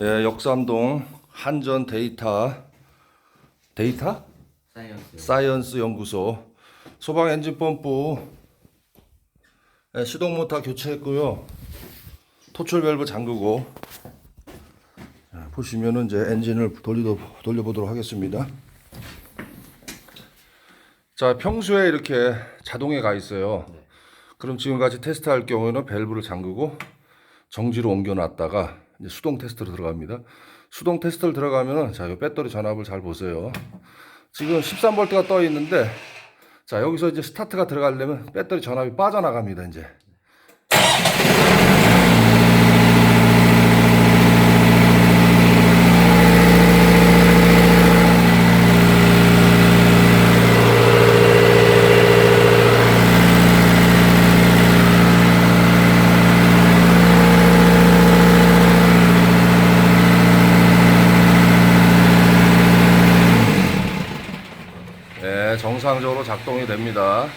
예, 역삼동 한전 데이터 데이터 사이언스 사이언스 연구소 소방 엔진 펌프 예, 시동 모터 교체했고요. 토출 밸브 잠그고 자, 보시면은 이제 엔진을 돌리도 돌려보도록 하겠습니다. 자 평소에 이렇게 자동에 가 있어요. 그럼 지금 같이 테스트할 경우에는 밸브를 잠그고 정지로 옮겨놨다가 이제 수동 테스트로 들어갑니다. 수동 테스트를 들어가면은 자, 이 배터리 전압을 잘 보세요. 지금 13V가 떠 있는데 자, 여기서 이제 스타트가 들어가려면 배터리 전압이 빠져나갑니다, 이제. 네, 정상적으로 작동이 됩니다.